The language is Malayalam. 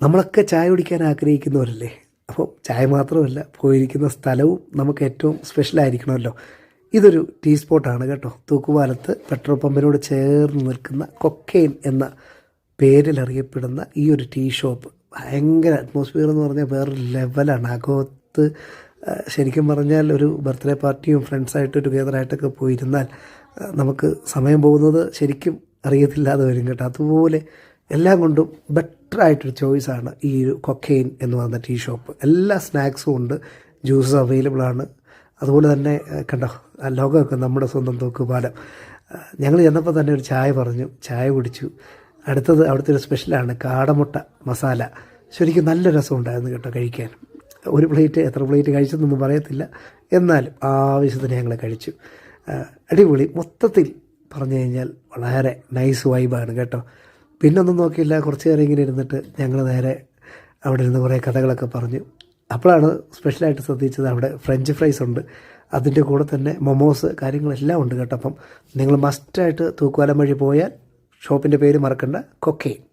നമ്മളൊക്കെ ചായ കുടിക്കാൻ ആഗ്രഹിക്കുന്നവരല്ലേ? അപ്പോൾ ചായ മാത്രമല്ല പോയിരിക്കുന്ന സ്ഥലവും നമുക്ക് ഏറ്റവും സ്പെഷ്യലായിരിക്കണമല്ലോ ഇതൊരു ടീ സ്പോട്ടാണ് കേട്ടോ. തൂക്കുപാലത്ത് പെട്രോൾ പമ്പിനോട് ചേർന്ന് നിൽക്കുന്ന കൊക്കെയിൻ എന്ന പേരിൽ അറിയപ്പെടുന്ന ഈ ഒരു ടീ ഷോപ്പ് ഭയങ്കര അറ്റ്മോസ്ഫിയർ എന്ന് പറഞ്ഞാൽ വേറെ ലെവലാണ് അകത്ത് ശരിക്കും പറഞ്ഞാൽ ഒരു ബർത്ത്ഡേ പാർട്ടിയും ഫ്രണ്ട്സായിട്ട് ടുഗെദറായിട്ടൊക്കെ പോയിരുന്നാൽ നമുക്ക് സമയം പോകുന്നത് ശരിക്കും അറിയത്തില്ലാതെ വരും കേട്ടോ. അതുപോലെ എല്ലാം കൊണ്ടും ബെറ്റർ ആയിട്ടൊരു ചോയ്സാണ് ഈ ഒരു കൊക്കെയിൻ എന്ന് പറയുന്ന ടീ ഷോപ്പ് എല്ലാ സ്നാക്സും ഉണ്ട് ജ്യൂസസ് അവൈലബിൾ ആണ്. അതുപോലെ തന്നെ കണ്ടോ ലോകമൊക്കെ നമ്മുടെ സ്വന്തം തൂക്കുപാലം ഞങ്ങൾ ചെന്നപ്പോൾ തന്നെ ഒരു ചായ പറഞ്ഞു ചായ കുടിച്ചു. അടുത്തത് അവിടുത്തെ ഒരു സ്പെഷ്യലാണ് കാടമുട്ട മസാല. ശരിക്കും നല്ല രസമുണ്ടായിരുന്നു കേട്ടോ കഴിക്കാൻ. ഒരു പ്ലേറ്റ് എത്ര പ്ലേറ്റ് കഴിച്ചതെന്നൊന്നും പറയത്തില്ല. എന്നാലും ആവശ്യത്തിന് ഞങ്ങൾ കഴിച്ചു. അടിപൊളി. മൊത്തത്തിൽ പറഞ്ഞു കഴിഞ്ഞാൽ വളരെ നൈസ് വൈബാണ് കേട്ടോ. പിന്നൊന്നും നോക്കിയില്ല. കുറച്ച് നേരം ഇങ്ങനെ ഇരുന്നിട്ട് ഞങ്ങൾ നേരെ അവിടെ ഇരുന്ന് കുറേ കഥകളൊക്കെ പറഞ്ഞു. അപ്പോഴാണ് സ്പെഷ്യലായിട്ട് ശ്രദ്ധിച്ചത് അവിടെ ഫ്രഞ്ച് ഫ്രൈസ് ഉണ്ട്. അതിന്റെ കൂടെ തന്നെ മൊമോസ് കാര്യങ്ങളെല്ലാം ഉണ്ട് കേട്ടോ അപ്പം. നിങ്ങൾ മസ്റ്റായിട്ട് തൂക്കുവാലം വഴി പോയാൽ ഷോപ്പിന്റെ പേര് മറക്കണ്ട. കൊക്കെയിൻ